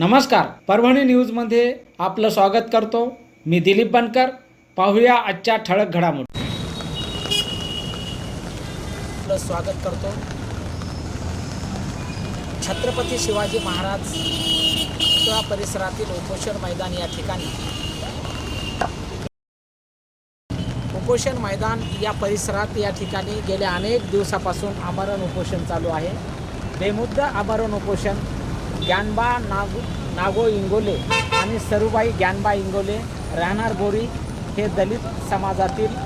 नमस्कार. परभणी न्यूजमध्ये आपलं स्वागत करतो. मी दिलीप बनकर. पाहूया आजच्या ठळक घडामोडी. आपलं स्वागत करतो. छत्रपती शिवाजी महाराज पुतळा परिसरातील उपोषण मैदान या ठिकाणी. उपोषण मैदान या परिसरात या ठिकाणी गेल्या अनेक दिवसापासून आमरण उपोषण चालू आहे. बेमुद्दा आमरण उपोषण ज्ञानबा नागो नागो इंगोले आणि सरुबाई ज्ञानबा इंगोले राहणार बोरी हे दलित समाजातील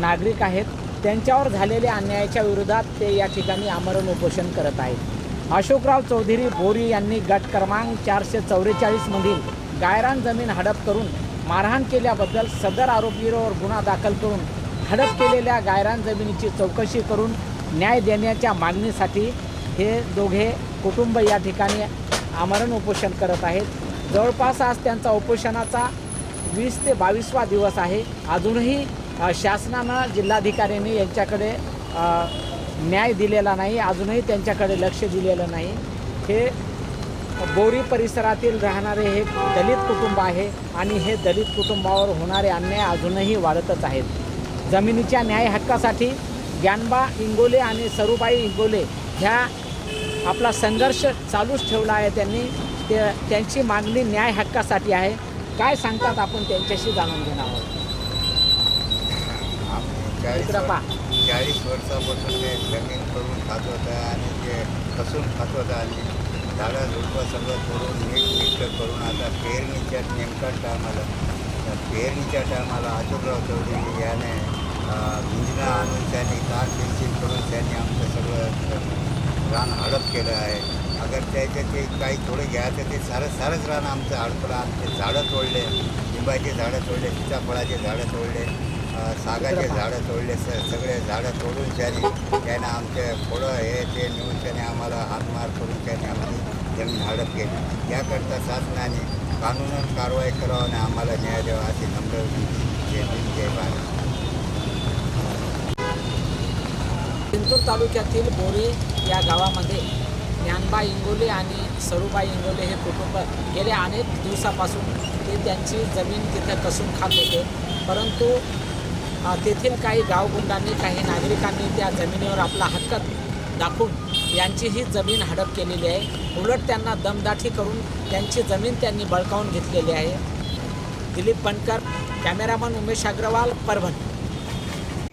नागरिक आहेत. त्यांच्यावर झालेल्या अन्यायाच्या विरोधात ते या ठिकाणी आमरण उपोषण करत आहेत. अशोकराव चौधरी बोरी यांनी गट क्रमांक चारशे चौवेचाळीसमधील गायरान जमीन हडप करून मारहाण केल्याबद्दल सदर आरोपीवर गुन्हा दाखल करून हडप केलेल्या गायरान जमिनीची चौकशी करून न्याय देण्याच्या मागणीसाठी हे दोघे कुटुंब या ठिकाणी आमरण उपोषण करत आहेत. जवळपास आज त्यांचा उपोषणाचा वीस ते बावीसवा दिवस आहे. अजूनही शासनानं जिल्हाधिकाऱ्यांनी यांच्याकडे न्याय दिलेला नाही. अजूनही त्यांच्याकडे लक्ष दिलेलं नाही. हे बोरी परिसरातील राहणारे हे दलित कुटुंब आहे आणि हे दलित कुटुंबावर होणारे अन्याय अजूनही वाढतच आहेत. जमिनीच्या न्याय हक्कासाठी ज्ञानबा इंगोले आणि सरुबाई इंगोले ह्या आपला संघर्ष चालूच ठेवला आहे त्यांनी. ते त्यांची मागणी न्याय हक्कासाठी आहे. काय सांगतात आपण त्यांच्याशी जाणून घेणार आहोत? चाळीस चाळीस वर्षापासून ते जमीन करून खात होतं आणि ते कसून खात होतं आणि झाडं झुडपं सगळं तोडून नीट नीट करून आता पेरणीच्या नेमका टायमाला त्या पेरणीच्या टायमाला अशोकराव चौधरी याने भिंजना आणून त्यांनी तार पेन्सिल करून त्यांनी आमचं सगळं रान हडप केलं आहे. अगर त्याचे ते काही थोडं घ्यायचं ते सारं सारंच रान आमचं हडपलं आमचे झाडं तोडले लिंबाचे झाडं तोडले सीताफळाचे झाडं तोडले सागाचे झाडं तोडले स सगळे झाडं तोडून त्याने त्यानं आमचे फळं हे ते नेऊन त्याने आम्हाला हातमार करून त्याने आमची जमीन हडप केली. त्याकरता शासनाने कानूनन कारवाई करावं आणि आम्हाला न्याय द्यावा अशी नम्र विनंती. जिंतूर तालुक्यातील बोरी या गावामध्ये ज्ञानबा इंगोले आणि सरूबाई इंगोले हे कुटुंब गेल्या अनेक दिवसापासून ते त्यांची जमीन तिथं कसून खात होते. परंतु तेथील काही गावगुंडांनी काही नागरिकांनी त्या जमिनीवर आपला हक्क दाखवून यांची ही जमीन हडप केलेली आहे. उलट त्यांना दमदाठी करून त्यांची जमीन त्यांनी बळकावून घेतलेली आहे. दिलीप बनकर कॅमेरामन उमेश अग्रवाल परभणी.